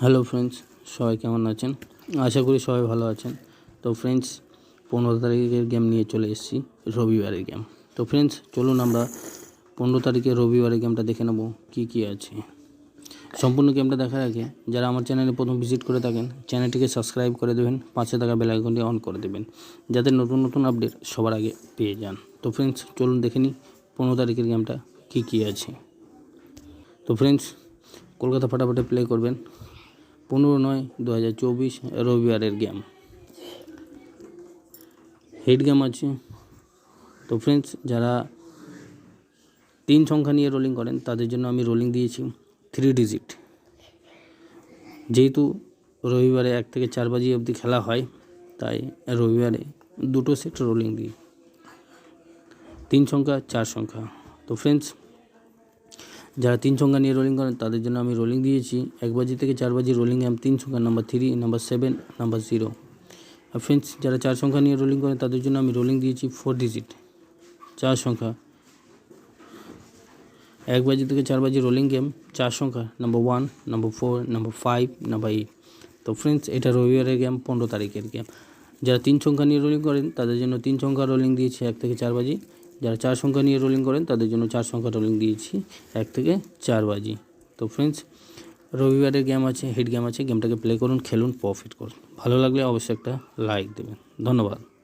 Hello friends সবাই কেমন আছেন? আশা করি সবাই ভালো আছেন। তো ফ্রেন্ডস পনেরো তারিখের গেম নিয়ে চলে এসেছি, রবিবারের গেম তো ফ্রেন্ডস চলুন আমরা পনেরো তারিখে রবিবারের গেমটা দেখে নেব, কী কী আছে। সম্পূর্ণ গেমটা দেখার আগে, যারা আমার চ্যানেলে প্রথম ভিজিট করে থাকেন চ্যানেলটিকে সাবস্ক্রাইব করে দেবেন পাঁচশো টাকা বেল আইকনটি অন করে দেবেন, যাতে নতুন নতুন আপডেট সবার আগে পেয়ে যান। তো ফ্রেন্ডস চলুন দেখে নিই পনেরো তারিখের গেমটা কী কী আছে। তো ফ্রেন্ডস কলকাতা ফাটাফাটে প্লে করবেন। পনেরো নয় দু হাজার চব্বিশ রবিবারের গেম হেড গেম আছে। তো ফ্রেন্ডস যারা তিন সংখ্যা নিয়ে রোলিং করেন, তাদের জন্য আমি রোলিং দিয়েছি থ্রি ডিজিট যেহেতু রবিবারে এক থেকে চার বাজি অবধি খেলা হয়, তাই রবিবারে দুটো সেট রোলিং দিই। তিন সংখ্যা, চার সংখ্যা। তো ফ্রেন্ডস যারা তিন সংখ্যা নিয়ে রোলিং করেন, তাদের জন্য আমি রোলিং দিয়েছি। এক বাজি থেকে চার বাজি রোলিং গেম তিন সংখ্যা number three number seven number zero আর ফ্রেন্ডস যারা চার সংখ্যা নিয়ে রোলিং করেন, তাদের জন্য আমি রোলিং দিয়েছি ফোর ডিজিট চার সংখ্যা। এক বাজি থেকে চার বাজি রোলিং গেম চার সংখ্যা number one number four number five number eight তো ফ্রেন্ডস এটা রবিবারের গেম পনেরো তারিখের গেম যারা তিন সংখ্যা নিয়ে রোলিং করেন, তাদের জন্য তিন সংখ্যা রোলিং দিয়েছি, এক থেকে চার বাজি। যারা চার সংখ্যা নিয়ে রোলিং করেন, তাদের জন্য চার সংখ্যা রোলিং দিয়েছি, এক থেকে চার বাজি। তো ফ্রেন্ডস রবিবারের গেম আছে হিট গেম আছে গেমটাকে প্লে করুন, খেলুন প্রফিট করুন। ভালো লাগলে অবশ্যই একটা লাইক দেবেন। ধন্যবাদ।